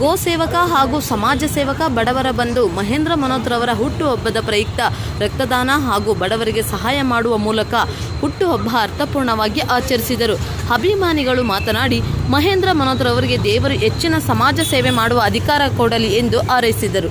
ಗೋ ಸೇವಕ ಹಾಗೂ ಸಮಾಜ ಸೇವಕ ಬಡವರ ಬಂಧು ಮಹೇಂದ್ರ ಮನೋತ್ರವರ ಹುಟ್ಟುಹಬ್ಬದ ಪ್ರಯುಕ್ತ ರಕ್ತದಾನ ಹಾಗೂ ಬಡವರಿಗೆ ಸಹಾಯ ಮಾಡುವ ಮೂಲಕ ಹುಟ್ಟುಹಬ್ಬ ಅರ್ಥಪೂರ್ಣವಾಗಿ ಆಚರಿಸಿದರು. ಅಭಿಮಾನಿಗಳು ಮಾತನಾಡಿ, ಮಹೇಂದ್ರ ಮನೋತ್ರವರಿಗೆ ದೇವರು ಹೆಚ್ಚಿನ ಸಮಾಜ ಸೇವೆ ಮಾಡುವ ಅಧಿಕಾರ ಕೊಡಲಿ ಎಂದು ಹಾರೈಸಿದರು.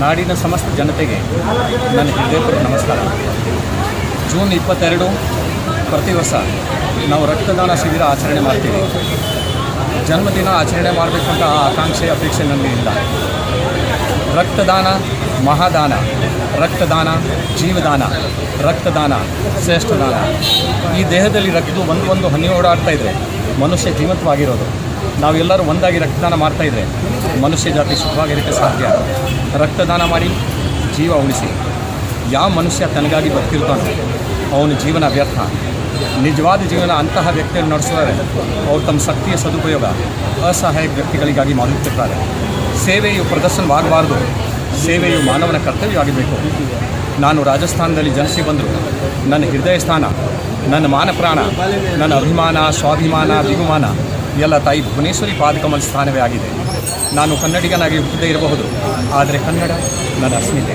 ನಾಡಿನ ಸಮಸ್ತ ಜನತೆಗೆ ನನ್ನ ಹೃದಯಪೂರ್ವ ನಮಸ್ಕಾರ. ಜೂನ್ ಇಪ್ಪತ್ತೆರಡು ಪ್ರತಿ ವರ್ಷ ನಾವು ರಕ್ತದಾನ ಶಿಬಿರ ಆಚರಣೆ ಮಾಡ್ತೀವಿ. ಜನ್ಮದಿನ ಆಚರಣೆ ಮಾಡಬೇಕು ಅಂತ ಆ ಆಕಾಂಕ್ಷೆ ಅಪೇಕ್ಷೆ ನನಗೆ ಇಲ್ಲ ರಕ್ತದಾನ, ಮಹಾದಾನ, ರಕ್ತದಾನ, ಜೀವದಾನ, ರಕ್ತದಾನ, ಶ್ರೇಷ್ಠದಾನ. ಈ ದೇಹದಲ್ಲಿ ರಕ್ತದ ಒಂದು ಒಂದು ಹನಿ ಓಡಾಡ್ತಾ ಮನುಷ್ಯ ಜೀವಂತವಾಗಿರೋದು. ನಾವೆಲ್ಲರೂ ಒಂದಾಗಿ ರಕ್ತದಾನ ಮಾಡ್ತಾಯಿದ್ರೆ ಮನುಷ್ಯ ಜಾತಿ ಸುಖವಾಗಿರೋಕ್ಕೆ ಸಾಧ್ಯ. ರಕ್ತದಾನ ಮಾಡಿ ಜೀವ ಉಳಿಸಿ. ಯಾವ ಮನುಷ್ಯ ತನಗಾಗಿ ಬದುಕಿರ್ತಾನೋ, ಅವನ ಜೀವನ ವ್ಯರ್ಥ. ನಿಜವಾದ ಜೀವನ ಅಂತಹ ವ್ಯಕ್ತಿಯನ್ನು ನಡೆಸಿದರೆ ಅವರು ತಮ್ಮ ಶಕ್ತಿಯ ಸದುಪಯೋಗ ಅಸಹಾಯಕ ವ್ಯಕ್ತಿಗಳಿಗಾಗಿ ಮಾಡುತ್ತಿರ್ತಾರೆ. ಸೇವೆಯು ಪ್ರದರ್ಶನವಾಗಬಾರ್ದು. ಸೇವೆಯು ಮಾನವನ ಕರ್ತವ್ಯವಾಗಬೇಕು ನಾನು ರಾಜಸ್ಥಾನದಲ್ಲಿ ಜನಿಸಿ ಬಂದರು. ನನ್ನ ಹೃದಯ ಸ್ಥಾನ ನನ್ನ ಮಾನ ಪ್ರಾಣ, ನನ್ನ ಅಭಿಮಾನ, ಸ್ವಾಭಿಮಾನ ಬಿಗುಮಾನ ಎಲ್ಲ ತಾಯಿ ಭುವನೇಶ್ವರಿ ಪಾದಕಮಲ್ ಸ್ಥಾನವೇ ಆಗಿದೆ. ನಾನು ಕನ್ನಡಿಗನಾಗಿ ಹುಟ್ಟದೇ ಇರಬಹುದು, ಆದರೆ ಕನ್ನಡ ನನ್ನ ಅಸ್ಮಿತೆ